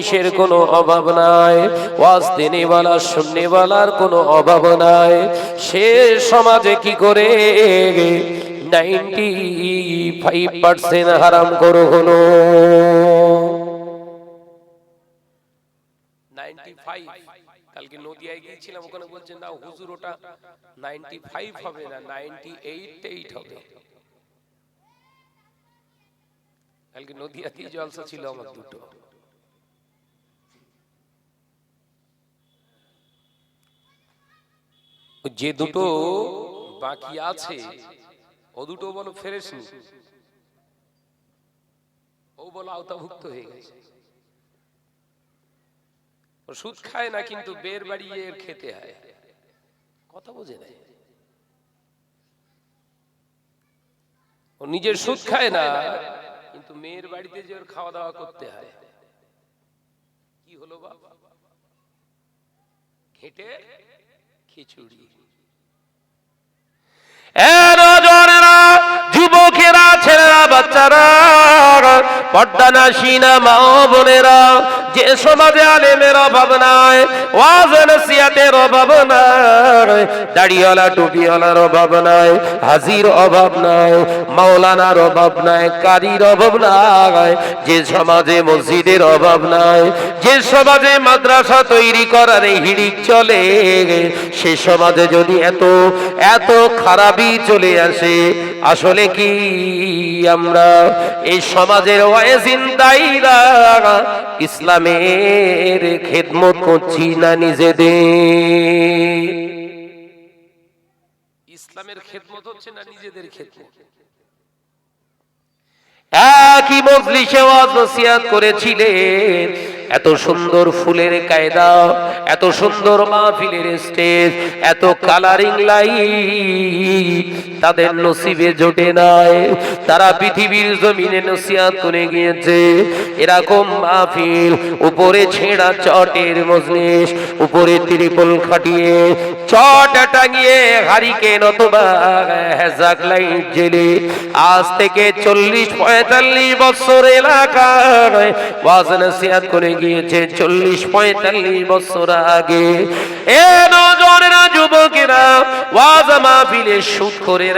মনীষের কোনো অভাব নাই। ওয়াজ দিনেওয়ালা শুননেওয়ালার কোনো অভাব নাই। সে সমাজে কি করে? নাইনটি ফাইভ পার্সেন্ট হারাম করো হলো। কালকে নদিয়ায় গিয়েছিলাম, ওখানে না, হুজুর, ওটা নাইনটি ফাইভ হবে না নাইনটি এইট এইট হবে। কালকে নদিয়াতেই জলসা ছিল আমার দুটো। যে দুটো বাকি আছে ও দুটো বলো ফেরেসনি ও বলো আওতাভুক্ত হয়ে গেছে। ও সুদ খায় না কিন্তু বের বাড়িয়ে এর খেতে হয়। কথা বোঝে না ও নিজের সুদ খায় না কিন্তু মেয়ের বাড়িতে যে ওর খাওয়া দাওয়া করতে হয়। কি হলো বাবা ঘেটে খিচুড়ি। যুবকেরা ছেলেরা বাচ্চারা পর্দা নাসিনা মা বোনেরা, যে সমাজে আলেমের অভাব নাই, ওয়াজ নসিয়াতের অভাব নাই, দাড়িওয়ালা টুপিওয়ালার অভাব নাই, হাজির অভাব নাই, মাওলানার অভাব নাই, কারির অভাব নাই, যে সমাজে মসজিদের অভাব নাই, যে সমাজে মাদ্রাসা তৈরি করার হিড়িক চলে, সে সমাজে যদি এত এত খারাপই চলে আসে, আসলে কি আমরা এই সমাজের ওয়াইজিন জিন্দাইরা ইসলামের খেদমত করছি না নিজেদের। ইসলামের একই মজলিসে ওয়াজ নসিহত করেছিলেন। এত সুন্দর ফুলের কায়দা, এত সুন্দর মাহফিলের স্টেজ, এত কালারিং লাইট তাদের নসিবে জোটে নাই। তারা পৃথিবীর জমিনে নসিহত করে গিয়েছে। এরকম মাহফিল, উপরে ছেঁড়া চটের মজলিস, উপরে ত্রিপল খাটিয়ে, চট টাঙিয়ে হারিকেন অথবা হ্যাজাক লাইট জেলে আজ থেকে চল্লিশ পঁয়তাল্লিশ বছর এলাকায় ওয়াজ নসিহত করে গিয়েছে চল্লিশ পঁয়তাল্লিশ বছর আগে। এ নজরেরা যুবকেরা, ওয়াজ মাহফিলে সুদ করে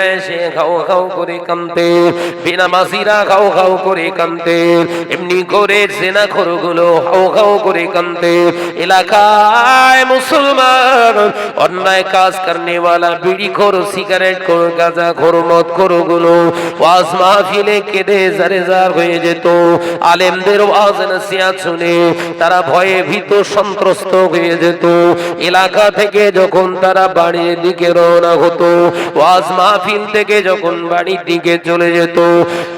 করে করে এমনি করে করে এলাকায় মুসলমান, অন্যায় কাজ করনে বিড়ি খোর সিগারেট খোর, গাঁজা খোর, মদ ওয়াজ মাহফিলে কেঁদে জারে জার হয়ে যেত। আলেমদের ওয়াজ নসিহত শুনে তারা ভয়ে ভীত সন্ত্রস্ত হয়ে যেত। এলাকা থেকে যখন তারা বাড়ির দিকে রওনা হতো, ওয়াজ মাহফিল থেকে যখন বাড়ির দিকে চলে যেত,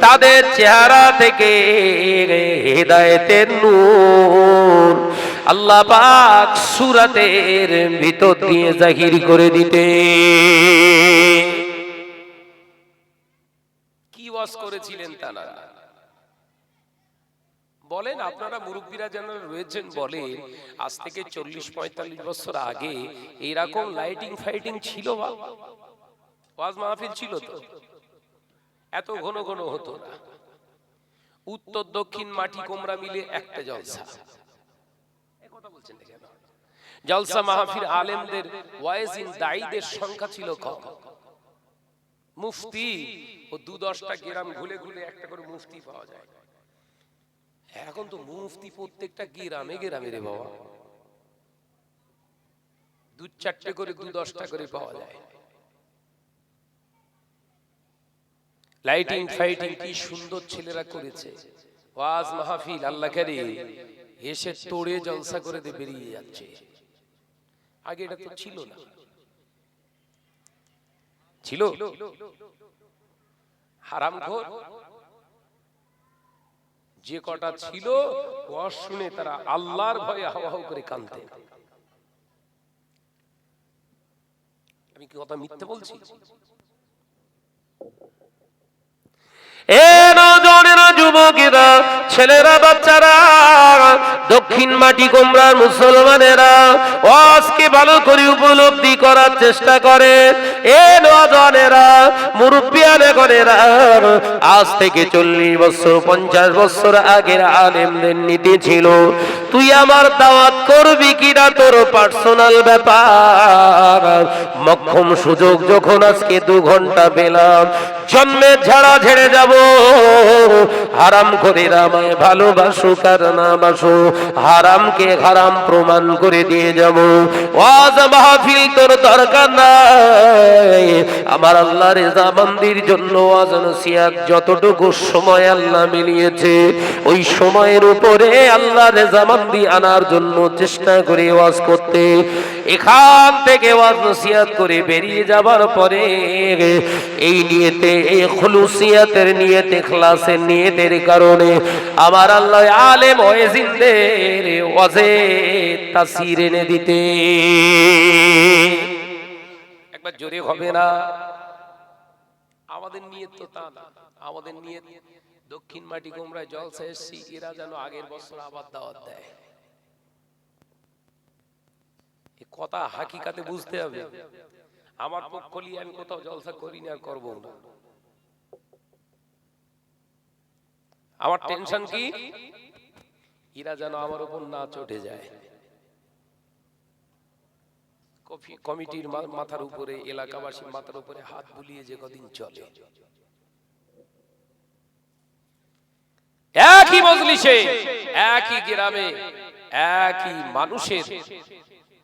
তাদের চেহারা থেকে হেদায়েতের নূর আল্লাহ পাক সুরাতের ভিতর দিয়ে জাহির করে দিতে কি ওয়াজ করেছিলেন তারা? বলেন, আপনারা মুরব্বীরা যেন রয়েছেন বলেন, আজ থেকে চল্লিশ পঁয়তাল্লিশ বছর আগে এইরকম লাইটিং ফাইটিং ছিল ওয়াজ মাহফিল ছিল তো? এত ঘন ঘন হতো না। উত্তর দক্ষিণ মাটি কোমরা মিলে একটা জলসা। জলসা মাহফিল আলেমদের ওয়াইজিন দায়ীদের সংখ্যা ছিল কম। মুফতি ও দু দশটা গ্রাম ঘুরে ঘুরে একটা করে মুফতি পাওয়া যায়। এখন তো মুফতি প্রত্যেকটা গ্রামে গ্রামে রে বাবা। দু চারটে করে দু দশটা করে পাওয়া যায়। লাইটিং ফাইটিং কি সুন্দর ছেলেরা করেছে। ওয়াজ মাহফিল, আল্লাহ কারি। এসে তোড়ে জলসা করে দিয়ে বেরিয়ে যাচ্ছে। আগে এটা তো ছিল না। ছিল? হারাম ঘর যে কটা ছিল ওয়াজ শুনে তারা আল্লাহর ভয়ে হাওয়া হাও করে কানতে আমি কি কথা মিথ্যে বলছি? এ নজনেরা যুবকেরা, ছেলেরা, বাচ্চারা, দক্ষিণ মাটি কোমরার মুসলমানেরা আজকে ভালো করে উপলব্ধি করার চেষ্টা করে। এ নজনেরা মুরব্বিয়ানে করেরা আজ থেকে চল্লিশ বছর, পঞ্চাশ বছর আগের আলেমদের নীতি ছিল, তুই আমার দাওয়াত করবি কিনা তোর পার্সোনাল ব্যাপার? মক্ষম সুযোগ যখন আজকে দু ঘণ্টা পেলাম, জন্মে ঝাড়া ঝেড়ে যাব হারাম করে রামায় ভালোবাসো কার না বাসো হারামকে হারাম প্রমাণ করে দিয়ে যাব। ওয়াজ মাহফিল তোর দরকার নাই। আমার আল্লাহ রেজা মন্দির জন্য ওয়াজ নসিয়াত যতটুকু সময় আল্লাহ মিলিয়েছে, ওই সময়ের উপরে আল্লাহ রেজা মন্দি আনার জন্য চেষ্টা করে ওয়াজ করতে। এখান থেকে ওয়াজ নসিয়াত করে বেরিয়ে যাবার পরে এই নিয়েতে এই খুলুসিয়াতের নিয়েতে ক্লাসের নিয়েতের কারণে আমার আল্লাহ আলেম ওয়েজিনদের ওয়াজে তাসির এনে দিতে। একবার জোরে হবে না? আমাদের নিয়ত তো তা না। আমাদের নিয়ত, দক্ষিণ মাটি গোমরায় জলসা এসছি, এরা যেন আগের বছর আবার দাওয়াত দেয়। কথা হাকিকাতে বুঝতে হবে। আমার পক্ষ নিয়ে আমি কোথাও জলসা করি না আর করব না। আমার টেনশন কি? এরা যেন আমার উপর না চটে যায়। কমিটির মাথার উপরে এলাকাবাসীর মাথার উপরে হাত বুলিয়ে যে কদিন চলে। একই মজলিসে একই গ্রামে একই মানুষের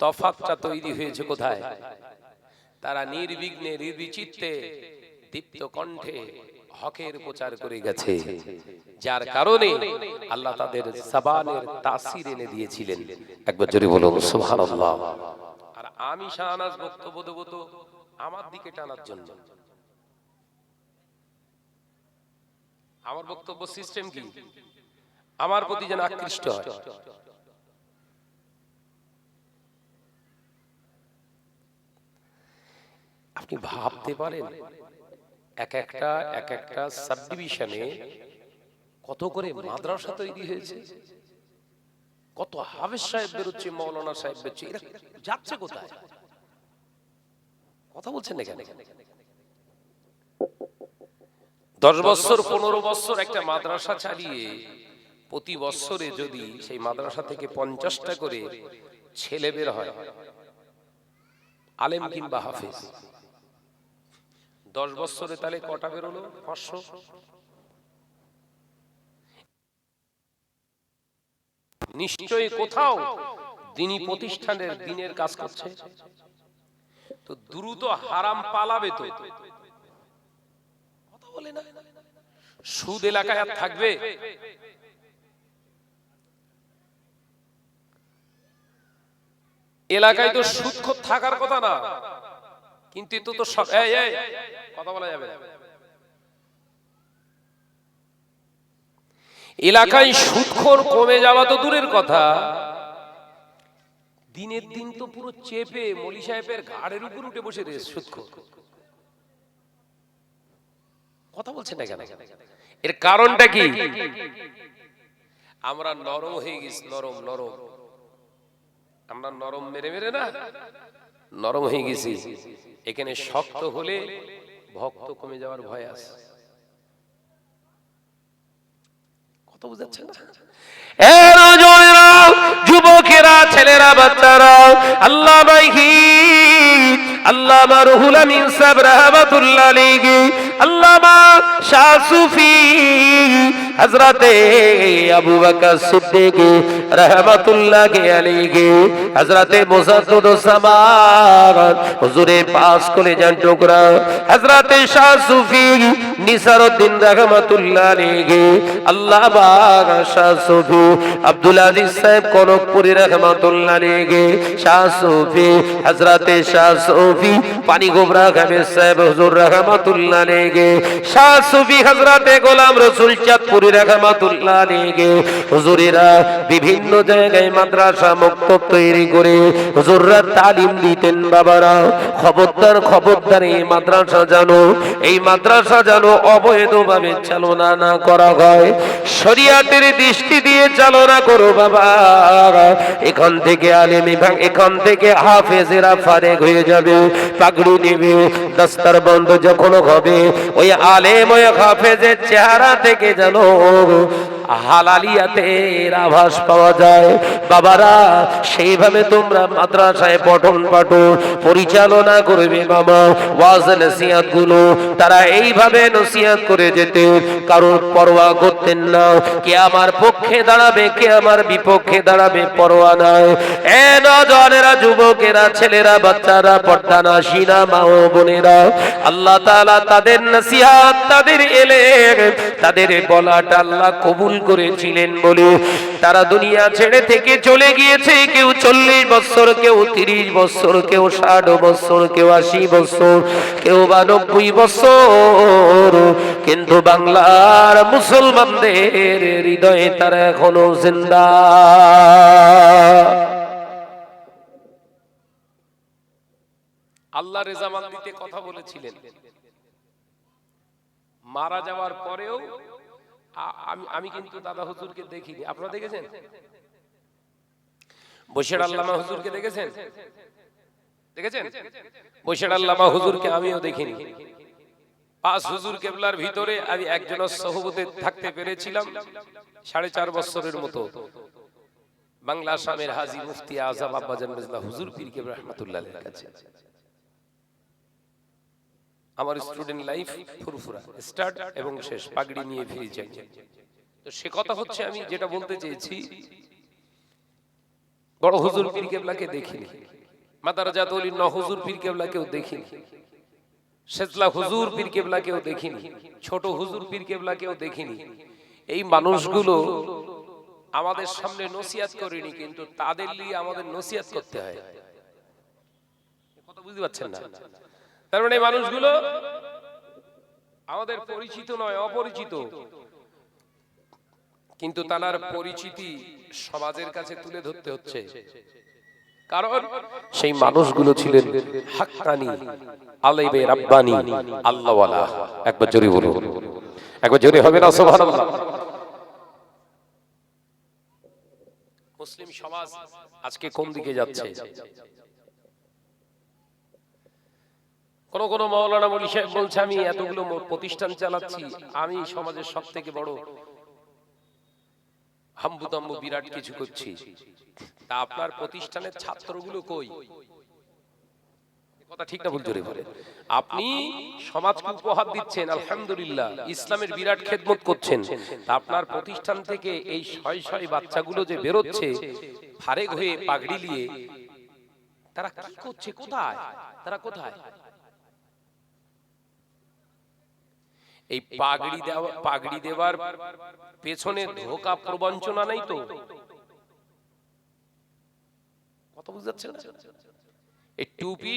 তফাতটা তৈরি হয়েছে কোথায়? তারা নির্বিঘ্নে নির্বিচিত্তে দীপ্ত কণ্ঠে হকের প্রচার করে গেছে। যার কারণে আল্লাহ তাদের সাবানের তাসির এনে দিয়েছিলেন। একবার জোরে বলুন সুবহানাল্লাহ। আর আমি শাহনাজ বক্তব্য দেবো তো আমার দিকে টানার জন্য। আমার বক্তব্য সিস্টেম কি? আমার প্রতি যেন আকৃষ্ট হয়। আপনি ভাবতে পারেন এক একটা এক একটা সাবডিভিশনে কত করে মাদ্রাসা তৈরি হয়েছে? কত হাফেজ সাহেব বেরোচ্ছে, মৌলানা সাহেব বেরোচ্ছে, এরা যাচ্ছে কোথায়? কথা বলছেন না কেন? দশ বছর, পনেরো বছর একটা মাদ্রাসা চালিয়ে প্রতি বছরে যদি সেই মাদ্রাসা থেকে পঞ্চাশটা করে ছেলে বের হয়, আলেম কিংবা হাফেজ। দশ বছরে তাহলে কটা বেরোলো? পাঁচশো? নিশ্চয়ই কোথাও দিনী প্রতিষ্ঠানের দিনের কাজ করছে। তো দ্রুত হারাম পালাবে তো। বলে না। সুদ এলাকায় আর থাকবে? এলাকায় তো সুদখোর থাকার কথা না। কিন্তু এতো তো সব কথা বলা যাবে এলাকায় সুদখোর কমে যাওয়া তো দূরের কথা। দিনের দিন তো পুরো চেপে মলি সাহেবের ঘাড়ের উপর উঠে বসে রে সুদখোর কথা বলছেন না কেন? এর কারণটা কি? আমরা নরম হয়ে গেছি নরম নরম। আমরা নরম মেরে মেরে না? নরম হয়ে গেছি। এখানে শক্ত হলে ভক্ত কমে যাওয়ার ভয় আছে। কথা বুঝাচ্ছে যুবকেরা, ছেলেরা, বাচ্চারা আল্লাহ আল্লাহ রুহুল আমিন সাহেব রহমাতুল্লাহ আল্লামা শাহ সুফি হযরতে আবু বকর সিদ্দিক রহমাতুল্লাহ আলাইহি, হযরতে মুসাদ্দুদ সামান হুজুরে পাস করে যান টুকরা, হযরতে শাহ সুফি নিসারউদ্দিন রহমাতুল্লাহ আলাইহি, আল্লাহ পাক শাহ সুফি আব্দুল আজিজ সাহেব কনকপুরি রহমাতুল্লাহ আলাইহি, শাহ সুফি হযরতে শাহ সুফি পানি গোবরা গাবে সাহেব হুজুর রহমাতুল্লাহ আলাইহি, শাহ সুফি হযরতে গোলাম রসুল চাঁদপুরি রহমাতুল্লাহ বিভিন্ন জায়গায় মাদ্রাসা মক্তব তৈরি করে হুজুররা তালিম দিতেন বাবারা। খবরদার খবরদার এই মাদ্রাসা জানো এই মাদ্রাসা জানো চালনা না করা হয়। শরিয়াতের দৃষ্টি দিয়ে চালনা করো বাবা। এখান থেকে আলেম এবং এখান থেকে হাফেজেরা ফারেক হয়ে যাবে, পাগড়ি নেবে, দস্তার বন্ধ যখন হবে, ওই আলেম ওই হাফেজের চেহারা থেকে যেন হালালিয়াতের আভাস পাওয়া যায়। বাবারা, সেইভাবে তোমরা মাদ্রাসায় পঠন পাঠন পরিচালনা করবে বাবা। ওয়াজ নসিহাতগুলো তারা এইভাবে নসিহাত করে যেতে কারোর পরোয়া করতেন না। কে আমার পক্ষে দাঁড়াবে, কে আমার বিপক্ষে দাঁড়াবে পরোয়া নাই। এ নজনেরা যুবকেরা, ছেলেরা, বাচ্চারা পর্দা নাসিনা মা ও বোনেরা, আল্লাহ তাআলা তাদের নসিহাত, তাদের এলে তাদের বলাটা আল্লাহ কবুল করেছিলেন বলে। তারা দুনিয়া ছেড়ে থেকে চলে গিয়েছে, কেউ চল্লিশ বছর, কেউ তিরিশ বছর, কেউ ষাট বছর, কেউ আশি বছর, কেউ বা নব্বই বছর। কিন্তু বাংলার মুসলমানদের হৃদয়ে তারা এখনও জিন্দা। আল্লাহ রেজামান্দিতে কথা বলেছিলেন। মারা যাওয়ার পরেও আমি আমি কিন্তু দাদা হুজুরকে দেখিনি। আপনারা দেখেছেন? বসির আল্লামা হুজুরকে দেখেছেন? দেখেছেন? বসির আল্লামা হুজুরকে আমিও দেখিনি। পাঁচ হুজুর কেবলার ভিতরে আমি একজনের সহবতে থাকতে পেরেছিলাম সাড়ে চার বছরের মতো। বাংলা আসামের হাজি মুফতি আজম আব্বাজান মেজলা হুজুর পীর কেবলা রহমাতুল্লাহ কাছে। আমার স্টুডেন্ট লাইফ ফুরফুরা স্টার্ট এবং শেষ, পাগড়ি নিয়ে ফিরে যাই। তো সে কথা হচ্ছে আমি যেটা বলতে চেয়েছি, বড় হুজুর পীর কেবলাকে দেখিনি। মাদারাজাত অলি ন হুজুর পীর কেবলাকেও দেখিনি। সেজলা হুজুর পীর কেবলাকেও দেখিনি। ছোট হুজুর পীর কেবলাকেও দেখিনি। এই মানুষগুলো আমাদের সামনে নসিয়াত করেনি, কিন্তু তাদের নিয়ে আমাদের নসিয়াত করতে হয়। কথা বুঝতে পারছেন না? তার মানে মানুষগুলো আমাদের পরিচিত নয়, অপরিচিত। কিন্তু তার পরিচিতি সমাজের কাছে তুলে ধরতে হচ্ছে। কারণ সেই মানুষগুলো ছিলেন হাক্কানি আলাইবে রাব্বানি, আল্লাহওয়ালা। একবার জোরে বলুন। একবার জোরে হবে না, সুবহানাল্লাহ। মুসলিম সমাজ আজকে কোন দিকে যাচ্ছে? কোন কোন মৌলানা মলি সাহেব বলছে, আমি এতগুলো প্রতিষ্ঠান চালাচ্ছি, আমি সমাজের সব থেকে বড় হাম্বুদাম্বু বিরাট কিছু করছি। তা আপনার প্রতিষ্ঠানের ছাত্রগুলো কই? কথা ঠিক না আপনি সমাজকে উপহার দিচ্ছেন, আলহামদুলিল্লাহ, ইসলামের বিরাট খেদমত করছেন। আপনার প্রতিষ্ঠান থেকে এই শয় শয় বাচ্চাগুলো যে বেরোচ্ছে, ফারেক হয়ে পাগড়ি তারা কি করছে? কোথায়? তারা কোথায়? এই পাগড়ি দেওয়া, পাগড়ি দেওয়ার পেছনে ধোকা প্রবঞ্চনা নেই তো? কথা বুঝতে এই টুপি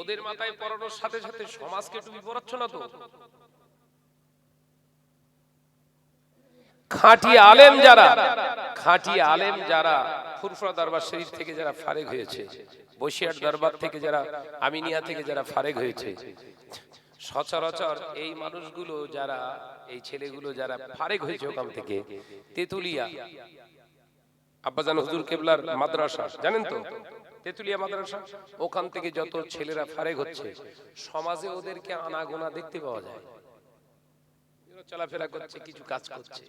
ওদের মাথায় পরানোর সাথে সাথে সমাজকে টুপি পরাচ্ছ না তো? খাঁটি আলেম যারা, খাঁটি আলেম যারা, ফুরফুরা দরবার শরীফ থেকে যারা ফারেক হয়েছে, বসিয়ার দরবার থেকে যারা, আমিনিয়া থেকে যারা ফারেক হয়েছে সচরাচর এই মানুষগুলো যারা, এই ছেলেগুলো যারা ফারেক হয়েছে ওখান থেকে, তেতুলিয়া। আব্বাজান হুজুর কেবলার মাদ্রাসা, জানেন তো? তেতুলিয়া মাদ্রাসা, ওখান থেকে যত ছেলেরা ফারেক হচ্ছে, সমাজে ওদেরকে আনাগোনা দেখতে পাওয়া যায়। চলাফেরা করছে, কিছু কাজ করছে।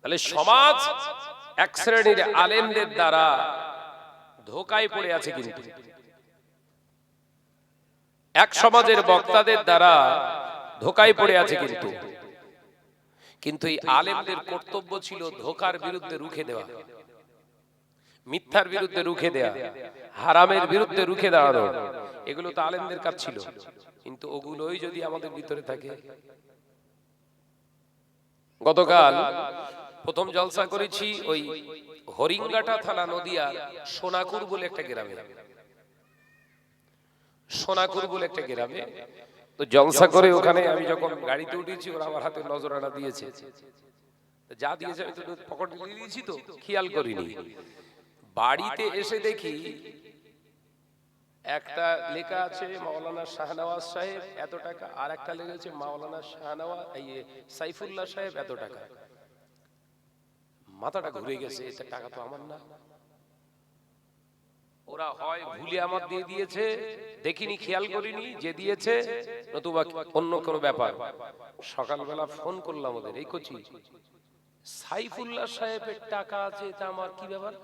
তাহলে সমাজ এক শ্রেণির আলেমদের দ্বারা ধোকায় পড়ে আছে কিন্তু। এক সমাজের বক্তাদের দ্বারা ধোকায় পড়ে আছে কিন্তু। কিন্তু। এই আলেমদের কর্তব্য ছিল ধোকার বিরুদ্ধে রুখে দেওয়া। মিথ্যার বিরুদ্ধে রুখে দেয়া হারামের বিরুদ্ধে রুখে দাঁড়ানো এগুলো তো আলেমদের কাজ ছিল। কিন্তু ওগুলোই যদি আমাদের ভিতরে থাকে। গতকাল প্রথম জলসা করেছি ওই হরিঙ্গাটা থানা নদিয়া সোনাকুর বলে একটা গ্রামে। সোনাকুর বলে একটা গ্রামে। তো জলসা করে ওখানে আমি যখন গাড়িতে উঠেছি ওরা আমার হাতে নজরানা দিয়েছে। যা দিয়েছে আমি তো পকেটে নিয়ে নিয়েছি তো খেয়াল করিনি। বাড়িতে এসে দেখি একটা লেখা আছে মাওলানা শাহনওয়াজ সাহেব এত টাকা। আর একটা লেখা আছে মাওলানা শাহনওয়াজ এই সাইফুল্লাহ সাহেব এত টাকা। মাথাটা ঘুরে গেছে এটা টাকা তো আমার না। ওরা হয় ভুলে আমার দিয়ে দিয়েছে, দেখিনি, খেয়াল করিনি, যে দিয়েছে, নতুবা অন্য কোনো ব্যাপার। সকালবেলা ফোন করলাম ওদের, এই কচি, সাইফুল্লাহ সাহেবের টাকা আছে এটা আমার কি ব্যাপার?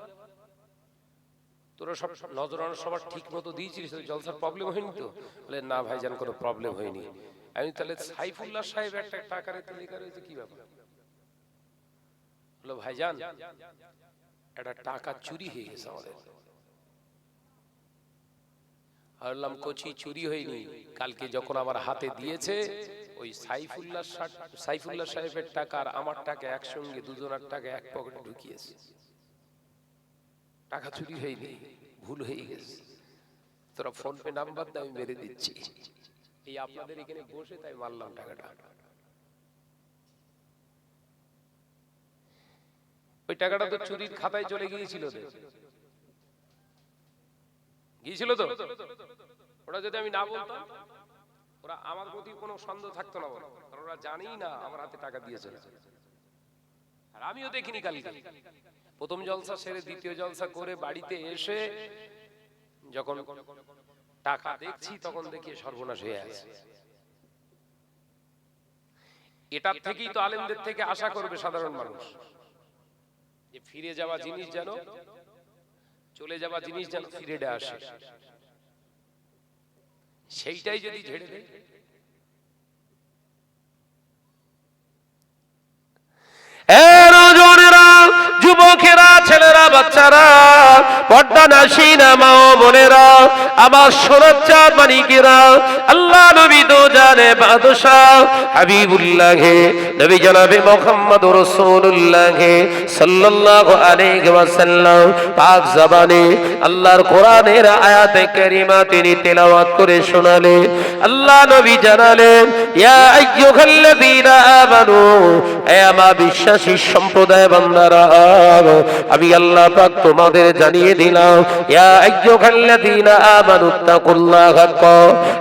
তোরা সব নজরানো সবার ঠিক মতো দিয়েছিস জলসার প্রবলেম হয়নি তো? বলে, না ভাইজান কোনো প্রবলেম হয়নি। আমি তাহলে সাইফুল্লাহ সাহেব একটা টাকা রেখে লেখা রয়েছে কি ব্যাপার? বলল ভাইজান, একটা টাকা চুরি হয়ে গেছে আমাদের। আর বললাম, কচি চুরি হয়নি। কালকে যখন আমার হাতে দিয়েছে, ওই সাইফুল্লাহ সাইফুল্লাহ সাহেবের টাকা আর আমার টাকা একসঙ্গে, দুজনের টাকা এক পকেটে ঢুকিয়েছে। টাকা চুরি হয়নি, ভুল হয়ে গেছে। তোরা ফোন পে নাম্বার দে, আমি মেরে দিচ্ছি। এই আপনাদের এখানে বসে তাই মারলাম টাকাটা। ওই টাকাটা তো চুরির খাতায় চলে গিয়েছিল গিয়েছিল তো? ওরা যদি আমি না বলতাম, ওরা আমার প্রতি কোনো সন্দেহ থাকতো না কারণ ওরা জানেই না আমার হাতে টাকা দিয়েছে। আর আমিও দেখিনি কালকে। প্রথম জলসা সেরে দ্বিতীয় জলসা করে বাড়িতে এসে যখন টাকা দেখছি, তখন দেখি সর্বনাশ হয়ে আছে। এটার থেকেই তো আলেমদের থেকে আশা করবে সাধারণ মানুষ। যে ফিরে যাওয়া জিনিস যেন চলে যাওয়া জিনিস যেন ফিরে আসে। সেইটাই যদি ঝেড়ে দেয়। যুবকেরা ছেলেরা বাচ্চারা পর্দা নাসিনা মা ও বোনেরা, আমার সোনাচ্চার মানিকেরা আল্লাহ নবী তো জানে বাদশাহ। হাবিবুল্লাহ, নবী জনাবে মোহাম্মদ রসুল্লাহ সাল্লাল্লাহু আলাইহি ওয়াসাল্লাম। পাক জবানে আল্লাহর কোরআনের আয়াতে কারিমা তিনি তেলাওয়াত করে শোনালেন। আল্লাহ নবী জানালেন, ইয়া আইয়ুহাল্লাযীনা আমানু হে আমার বিশ্বাসী সম্প্রদায় বান্দারা, আমি আল্লাহ পাক তোমাদের জানিয়ে দিলাম।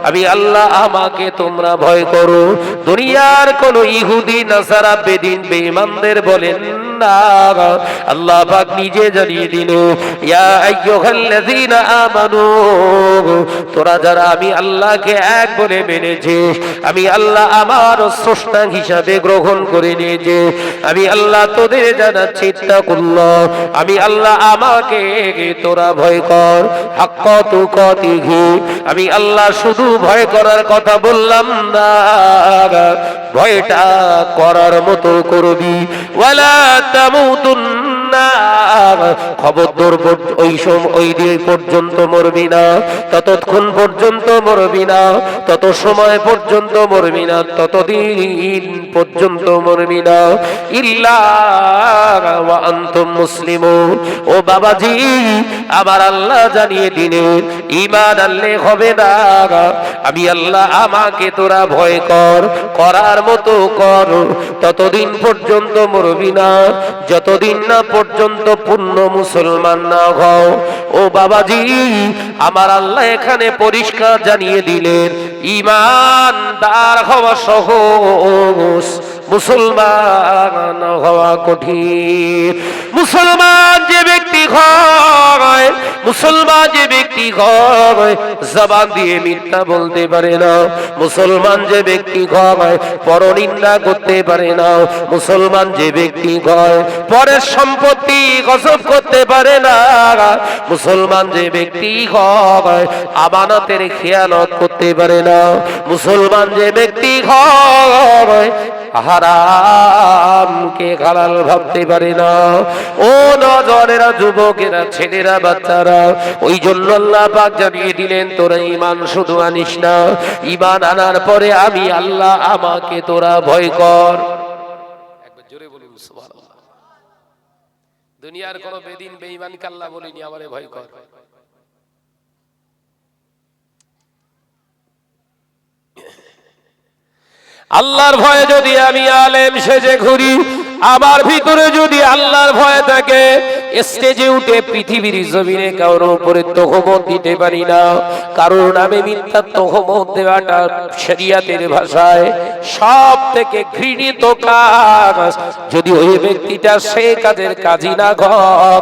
আমি আল্লাহ আমাকে তোমরা ভয় করো। দুনিয়ার কোন ইহুদি নাসারা বেদিন বেঈমানদের বলেন না আল্লাহ পাক নিজে জানিয়ে দিল, ইয়া আইয়ুহাল্লাযীনা আমানু, তোরা যারা আমি আল্লাহকে এক বলে মেনেছিস, আমি আল্লাহ আমার স্রষ্টা হিসাবে গ্রহণ করে নিয়েছে, আমি আল্লাহ তোদের জানাচ্ছি তাকুল্লাহ আমি আল্লাহ আমাকে তোরা ভয় কর, হাক্ক তু কতিহি আমি আল্লাহ শুধু ভয় করার কথা বললাম না, ভয়টা করার মতো করবি, ওয়ালা تموتن তামুতুন্না খবরদার ওই সম ওই দিন পর্যন্ত মরবি না। ততক্ষণ পর্যন্ত মরবি না। তত সময় পর্যন্ত মরবি না। ততদিন পর্যন্ত মরবি না। ইল্লা আনতুম ও বাবাজি আল্লাহ জানিয়ে আনলে হবে না। আমি আল্লাহ আমাকে তোরা ভয় কর, করার মতো কর। ততদিন পর্যন্ত মরবি না। যতদিন না পর্যন্ত পূর্ণ মুসলমান না হও। ও বাবাজি, আমার আল্লাহ এখানে পরিষ্কার জানিয়ে দিলেন, ইমান ইমানদার হওয়া সহজ। মুসলমান হওয়া কঠিন। মুসলমান যে ব্যক্তি হয়, মুসলমান যে ব্যক্তি হয়, জবান দিয়ে মিথ্যা বলতে পারে না। মুসলমান যে ব্যক্তি হয়, পরনিন্দা করতে পারে না। মুসলমান যে ব্যক্তি হয়, পরের সম্পত্তি গসব করতে পারে না। মুসলমান যে ব্যক্তি হয়, আমানতের খেয়ালত করতে পারে না। মুসলমান যে ব্যক্তি হয় হারামকে হালাল ভাবতে পারে না। ও নজরেরা, যুবকেরা, ছেলেরা, বাচ্চারা ওই জন্য আল্লাহ পাক জানিয়ে দিলেন, তোরা ইমান শুধু আনিস না। ইমান আনার পরে আমি আল্লাহ আমাকে তোরা ভয় কর। একবার জোরে সুবহানাল্লাহ। দুনিয়ার কোন বেদিন বেঈমান কাল্লা বলিনি, আমারে ভয় কর। আল্লাহর ভয়ে যদি আমি আলেম সেজে ঘুরি আমার ভিতরে যদি আল্লাহর ভয় থাকে, স্টেজে উঠে পৃথিবীর জমিনে কারোর উপরে তহমত দিতে পারি না। কারোর নামে মিথ্যা তহমত দেওয়াটা শরিয়াতের ভাষায় সব থেকে ঘৃণিত কাজ। যদি ওই ব্যক্তিটা সে কাজের কাজই না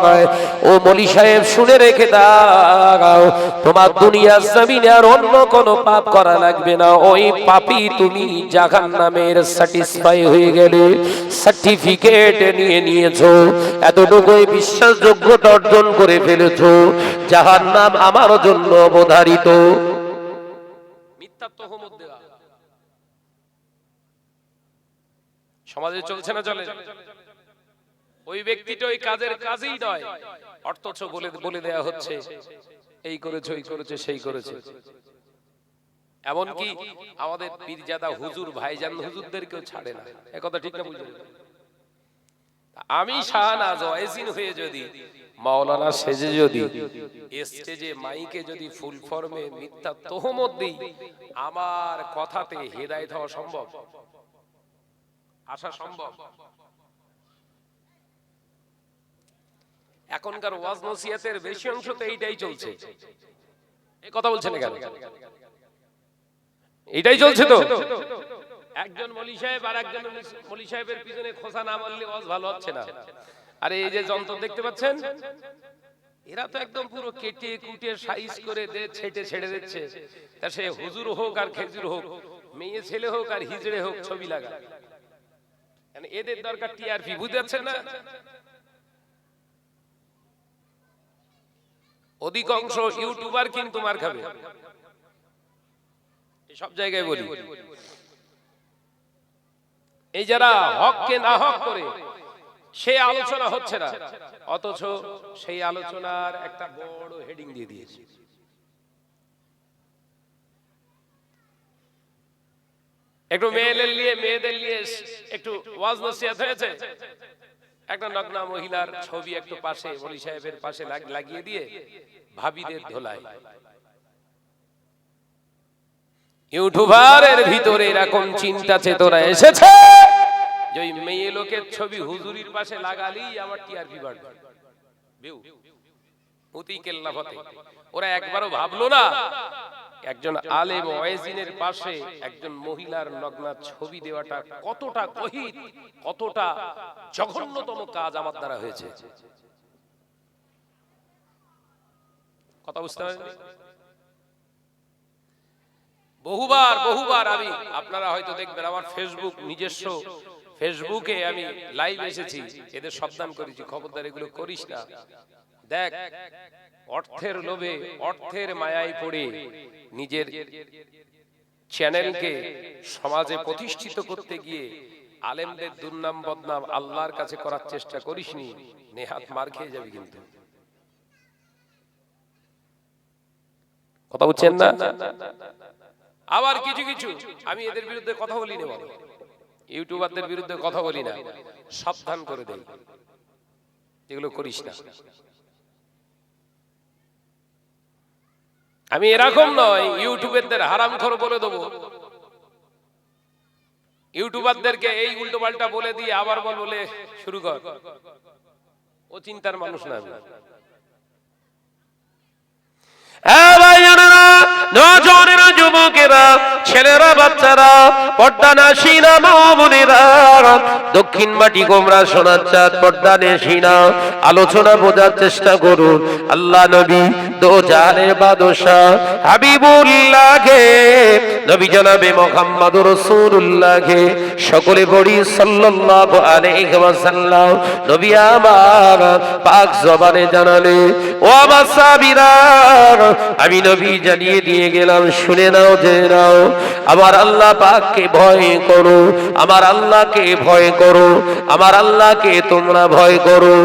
হয় ও মলি সাহেব শুনে রেখে দাও, তোমার দুনিয়ার জমিনে আর অন্য কোনো পাপ করা লাগবে না। ওই পাপি তুমি জাহান নামের স্যাটিসফাই হয়ে গেলে সার্টিফিকেট নিয়ে নিয়েছো, এতটুকুই বিশ্বাসযোগ্যতা অর্জন করে ফেলেছো জাহান নাম আমার জন্য অবধারিত। মিথ্যা তহমত দেওয়া। সমাজে চলছে না চলে? ওই ব্যক্তিটা ওই কাজের কাজেই নয়, অর্থচ বলে বলে দেয়া হচ্ছে, এই করেছে, ওই করেছে, সেই করেছে। এমনকি আমাদের পীরজাদা হুজুর, ভাইজান হুজুরদেরকেও ছাড়ে না। একথা ঠিক না বুঝলেন আমি শাহনাজ ওয়াইজিন হয়ে যদি মাওলানা সেজে যদি স্টেজে মাইকে যদি ফুল ফর্মে মিথ্যা তহমত দিই আমার কথাতে হেদায়েত হওয়া সম্ভব। আসা সম্ভব। এখনকার ওয়াজ নসিহতের বেশি অংশ তো এইটাই চলছে। এই কথা বলছেন কেন? এটাই চলছে তো? একজন মলি সাহেব আর একজন মলি সাহেবের পিছনে খোসা না মারলে ওয়াজ ভালো হচ্ছে না। আরে এই যে যন্ত্র দেখতে পাচ্ছেন? এরা তো একদম পুরো কেটে কুটে সাইজ করে দে, ছেটে ছেড়ে দিচ্ছে। তা সে হুজুর হোক আর খেজুর হোক, মেয়ে ছেলে হোক আর হিজড়ে হোক ছবি লাগা। মানে এদের দরকার টিআরপি বুঝতে পারছেন না? অধিকাংশ ইউটিউবার কিন্তু মার খাবে। সব জায়গায় বলি। এই যারা হককে না হক করে সেই আলোচনা হচ্ছে না। অথচ সেই আলোচনার একটা বড় হেডিং দিয়ে দিয়েছে। একটু মেয়েদের নিয়ে মেয়েদের নিয়ে একটু ওয়াজ নসিহত হয়েছে। একটা নগ্না মহিলার ছবি একটু পাশে মলি সাহেবের পাশে লাগ- লাগিয়ে দিয়ে ভাবিদের ধোলায়। ইউটিউবারের ভিতরে এরকম চিন্তা চেতনা এসেছে যে ওই মেয়ে লোকের ছবি হুজুরির পাশে লাগালেই আমার টিআরপি বাড়বে। ভিউ অতি কেল্লাফতে ওরা একবারও ভাবলো না, একজন আলেম ওয়াইজিনের পাশে একজন মহিলার নগ্না ছবি দেওয়াটা কতটা কহিত কতটা জঘন্যতম কাজ আমার দ্বারা হয়েছে। কথা বুঝতে পারেন বহুবার বহুবার আমি আপনারা হয়তো দেখবেন আমার ফেসবুক নিজস্ব। ফেসবুকে আমি লাইভ এসেছি এদের সাবধান করেছি খবরদার এগুলো করিস না। দেখ অর্থের লোভে অর্থের মায়ায় পড়ে নিজের চ্যানেলকে সমাজে প্রতিষ্ঠিত করতে গিয়ে আলেমদের দুর্নাম বদনাম আল্লাহর কাছে করার চেষ্টা করিসনি নেহাত মার খেয়ে যাবি কিন্তু। কথা বুঝছেন না? আবার কিছু কিছু, আমি এদের বিরুদ্ধে কথা বলি না ইউটিউবারদের বিরুদ্ধে কথা বলি না। সাবধান করে দেই এগুলো করিস না। আমি এরকম নয়, ইউটিউবারদের হারাম খর বলে দেবো। ইউটিউবারদেরকে এই উল্টো পাল্টা বলে দিয়ে আবার বল বলে শুরু কর। ও চিন্তার মানুষ না হ্যাঁ ভাইজানেরা, নজনেরা, যুবকেরা ছেলেরা, বাচ্চারা, পর্দা নাসিনা মামুনেরা দক্ষিণ মাটি গোমরা সোনার চাঁদ, পর্দা নেসিনা আলোচনা বোঝার চেষ্টা করুন। আল্লাহ নবী দো জানের বাদশাহ হাবিবুল্লাহকে, নবী জনাবে মোহাম্মদ রসুল্লাহকে সকলে পড়ি সাল্লাল্লাহু আলাইহি নবী আমার পাক জবানে জানালে, ও আমার সাবিরা আমি নবী জানিয়ে দিয়ে গেলাম, শুনে নাও যে নাও। আমার আল্লাহ পাককে ভয় করো, আমার আল্লাহকে ভয় করো, আমার আল্লাহকে তোমরা ভয় করো।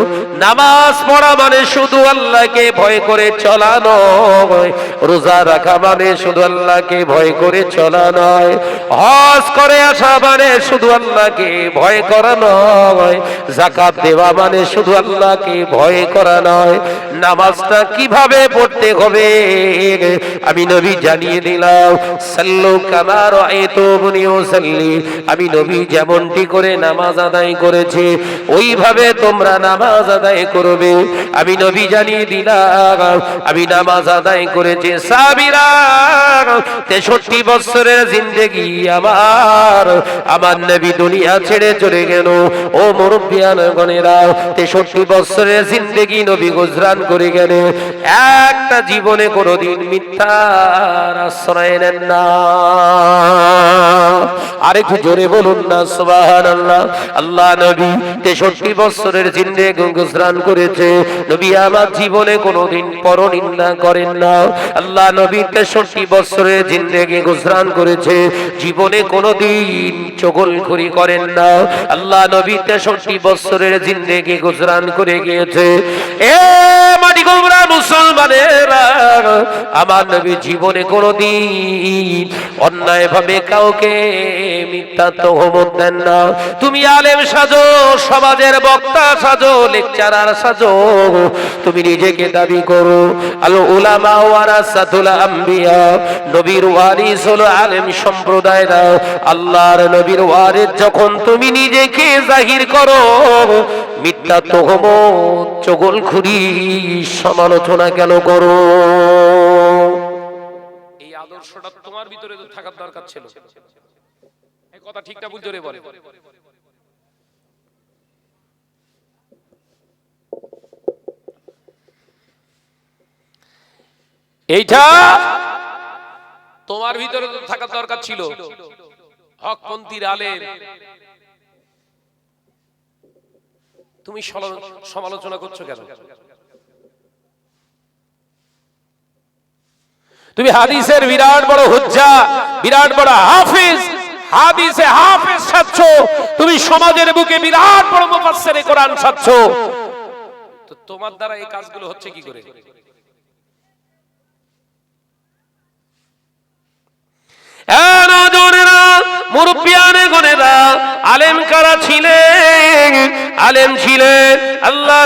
নামাজ পড়া মানে শুধু আল্লাহকে ভয় করে চলা নয়, রোজা রাখা মানে শুধু আল্লাহকে ভয় করে চলা নয়, হজ করে আসা মানে শুধু আল্লাহকে ভয় করা নয় জাকাত দেওয়া মানে শুধু আল্লাহকে ভয় করা নয়। নামাজটা কীভাবে পড়তে হবে? আমি নবী জানিয়ে দিলাম, সাল্লু আমি নবী যেমনটি করে নামাজ আদায় করেছি, ওইভাবে তোমরা নামাজ আদায় করবে। আমি নবী জানিয়ে দিলাম, আমি নামাজ আদায় করেছি। সাবিরা, তেষট্টি বছরের জিন্দেগি আমার। আমার নবী দুনিয়া ছেড়ে চলে গেল। ও মুরব্বিয়ান গণেরা, তেষট্টি বছরের জিন্দেগি নবী গুজরান করে গেল একটা জীবনে কোনোদিন মিথ্যার আশ্রয় নেন না। আরেকটু জোরে বলুন না সুবাহান আল্লাহ আল্লাহ নবী তেষট্টি বছরের জিন্দেগি গুজরান করেছে। নবী আমার জীবনে কোনোদিন পরনিন্দা করেন না। আল্লাহ নবী তেষট্টি বছরের জিন্দেগি গুজরান করেছে। জীবনে কোনোদিন চগলখড়ি করেন না। আল্লাহ নবী তেষট্টি বছরের জিন্দেগি গুজরান করে গিয়েছে। এ মাটি গোমরা মুসলমানেরা, আমার নবী জীবনে কোনোদিন অন্যায় ভাবে কাউকে মিথ্যা তহমত দেন না। তুমি আলেম সাজো, সমাজের বক্তা সাজো, লেকচারার সাজো। তুমি নিজেকে দাবি করো। আলো উলামা ওয়ারাসাতুল আম্বিয়া, নবীর ওয়ারিস হলো আলেম সম্প্রদায় সম্প্রদায়রা আল্লাহর নবীর ওয়ারিস যখন তুমি নিজেকে জাহির করো, মিথ্যা তহমত, চগলখুরি সমালোচনা কেন করো? আদর্শটা তোমার ভিতরে থাকার দরকার ছিল। এই কথা ঠিকটা ভুল জোরে বলে। এইটা তোমার ভিতরে তো থাকার দরকার ছিল। হকপন্থীর আলেম। তুমি সমালোচনা করছ কেন? তুমি হাদিসের বিরাট বড় হুজ্জা, বিরাট বড় হাফিজ, হাদিসে হাফিজ সাচ্ছ তুমি সমাজের বুকে বিরাট বড় মুফাসসিরে কোরআন সাচ্ছ তো তোমার দ্বারা এই কাজগুলো হচ্ছে কি করে? আলেম কারা ছিলেন? আলেম ছিলেন আল্লাহ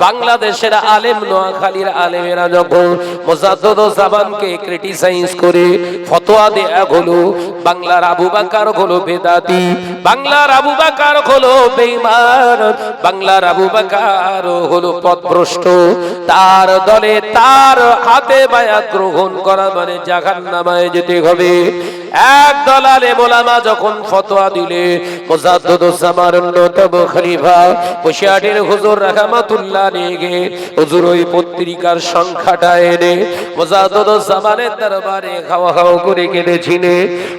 বাংলাদেশের আলেম নোয়াখালীর আলেমেরা যখন মোজাদুজ্জামানকে ক্রিটিসাইজ করে, ফতোয়া দেয়া হলো, বাংলার আবু বাকার হলো বেদাতি, বাংলার আবু বাকার হলো বেঈমান, বাংলার আবু বাকার হলো পথভ্রষ্ট। তার দলে তার হাতে বায়া গ্রহণ করা মানে জাহান্নামায় যেতে হবে। এক দলালে মোলামা যখন ফতোয়া দিলে অন্যতম খলিফা হুজুর হুজুর ওই পত্রিকার সংখ্যাটা এনে মোজাদ্দুজ্জামানের দরবারে খাওয়া খাওয়া করে কেঁদেছিলে।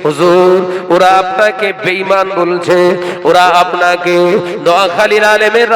হুজুর, ওরা আপনাকে বেঈমান বলছে, ওরা আপনাকে নোয়াখালীর আলেমের